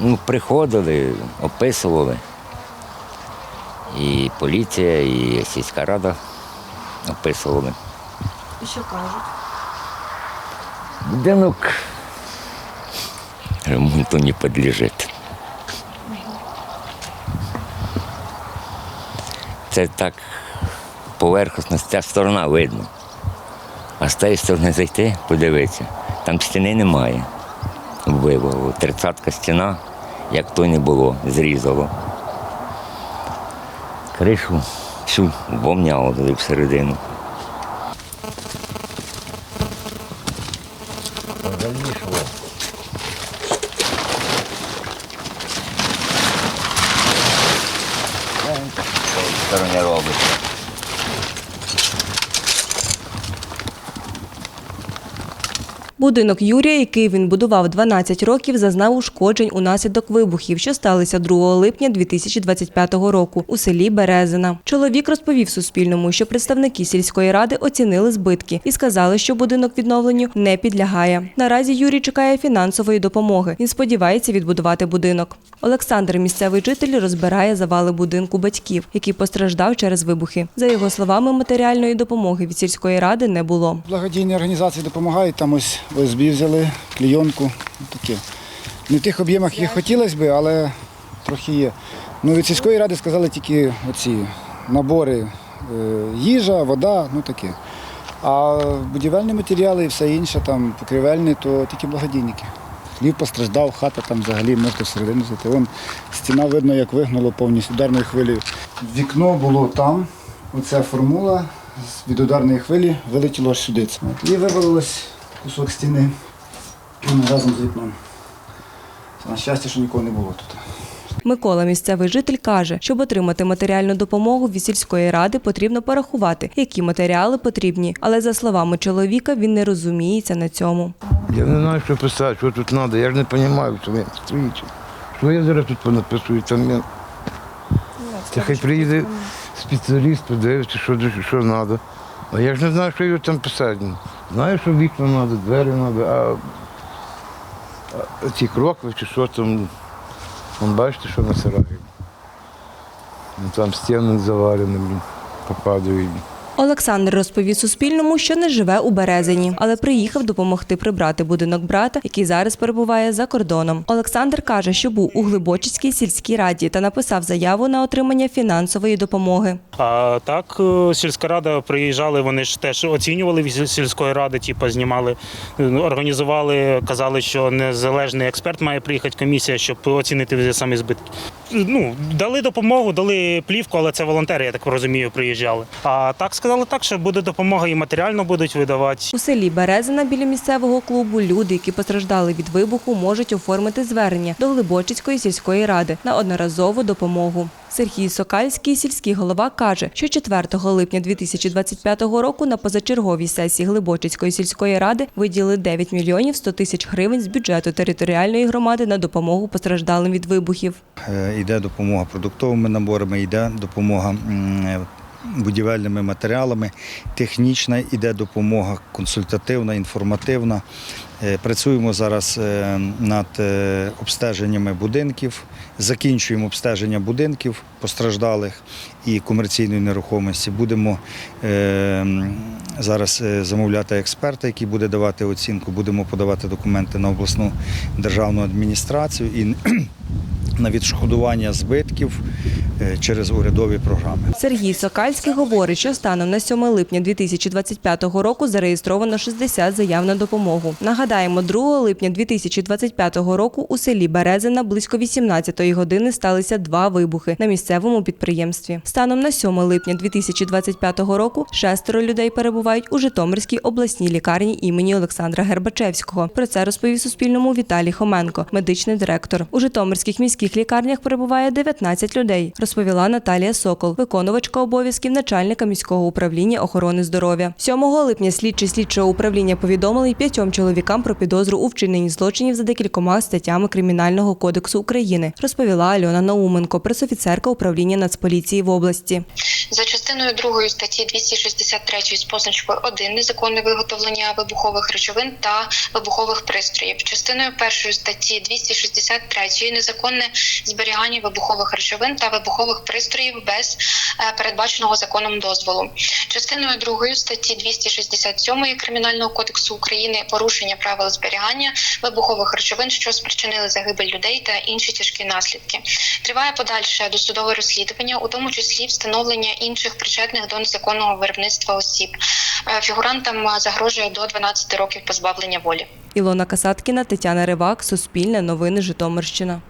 Ну, приходили, описували. І поліція, і сільська рада описували. І що кажуть? Будинок ремонту не підлежить. Це так поверхностно, ця сторона видно. А з тієї сторони зайти, подивитися, там стіни немає. Вивало. Тридцятка стіна, як то не було, зрізало. Кришу всю вовняло туди всередину. сторони робиться. Будинок Юрія, який він будував 12 років, зазнав ушкоджень унаслідок вибухів, що сталися 2 липня 2025 року у селі Березина. Чоловік розповів Суспільному, що представники сільської ради оцінили збитки і сказали, що будинок відновленню не підлягає. Наразі Юрій чекає фінансової допомоги. Він сподівається відбудувати будинок. Олександр, місцевий житель, розбирає завали будинку батьків, який постраждав через вибухи. За його словами, матеріальної допомоги від сільської ради не було. Благодійні організації допомагають, там ось ОСБ взяли, клійонку, таке. Не в тих об'ємах, як хотілося б, але трохи є. Ну, від сільської ради сказали тільки оці набори е, їжа, вода, ну таке. А будівельні матеріали і все інше, там покривельні, то тільки благодійники. Хлів постраждав, хата там взагалі можете всередину зайти. Вон стіна видно, як вигнуло повністю ударною хвилею. Вікно було там, оця формула від ударної хвилі вилетіло сюди. І вивалилось кусок стіни разом з вікном. На щастя, що нікого не було тут. Микола, місцевий житель, каже, щоб отримати матеріальну допомогу від сільської ради, потрібно порахувати, які матеріали потрібні. Але за словами чоловіка, він не розуміється на цьому. Я не знаю, що писати, що тут треба. Я ж не розумію, що він стоїть. Що я зараз тут понаписую? Там я... Та хай приїде спеціаліст, подивиться, що, що треба. А я ж не знаю, що його там писати. Знаю, що вікна треба, двері треба, а, ці крокви чи що там. Вон бачите, що на сараї. Там стіни завалені, блін, попадають. Олександр розповів Суспільному, що не живе у Березині, але приїхав допомогти прибрати будинок брата, який зараз перебуває за кордоном. Олександр каже, що був у Глибочицькій сільській раді та написав заяву на отримання фінансової допомоги. А так, е, сільська рада приїжджали, вони ж теж оцінювали сільської ради, типу, знімали, е, організували, казали, що незалежний експерт має приїхати комісія, щоб оцінити самі збитки. Ну, дали допомогу, дали плівку, але це волонтери, я так розумію, приїжджали. А так сказали так, що буде допомога і матеріально будуть видавати. У селі Березина біля місцевого клубу люди, які постраждали від вибуху, можуть оформити звернення до Глибочицької сільської ради на одноразову допомогу. Сергій Сокальський, сільський голова, каже, що 4 липня 2025 року на позачерговій сесії Глибочицької сільської ради виділили 9 мільйонів 100 тисяч гривень з бюджету територіальної громади на допомогу постраждалим від вибухів. Іде Йде допомога продуктовими наборами, йде допомога е, будівельними матеріалами, технічна, йде допомога консультативна, інформативна. Е, Працюємо зараз е, над е, обстеженнями будинків, закінчуємо обстеження будинків постраждалих і комерційної нерухомості. Будемо зараз замовляти експерта, який буде давати оцінку. Будемо подавати документи на обласну державну адміністрацію і на відшкодування збитків е, через урядові програми. Сергій Сокальський говорить, що станом на 7 липня 2025 року зареєстровано 60 заяв на допомогу. Нагадаємо, 2 липня 2025 року у селі Березина близько 18-ї години сталися два вибухи на місцевому підприємстві. Станом на 7 липня 2025 року шестеро людей перебувають у Житомирській обласній лікарні імені Олександра Гербачевського. Про це розповів Суспільному Віталій Хоменко, медичний директор. У Житомирських міських міських лікарнях перебуває 19 людей, розповіла Наталія Сокол, виконувачка обов'язків начальника міського управління охорони здоров'я. 7 липня слідчі слідчого управління повідомили п'ятьом чоловікам про підозру у вчиненні злочинів за декількома статтями Кримінального кодексу України, розповіла Альона Науменко, пресофіцерка управління Нацполіції в області. За частиною 2 статті 263 з позначкою 1 незаконне виготовлення вибухових речовин та вибухових пристроїв. Частиною 1 статті 263 незаконне зберігання вибухових речовин та вибухових пристроїв без е, передбаченого законом дозволу. Частиною 2 статті 267 Кримінального кодексу України порушення правил зберігання вибухових речовин, що спричинили загибель людей та інші тяжкі наслідки. Триває подальше досудове розслідування, у тому числі встановлення інших причетних до незаконного виробництва осіб. Е, Фігурантам е, загрожує до 12 років позбавлення волі. Ілона Касаткіна, Тетяна Ривак, Суспільне новини Житомирщина.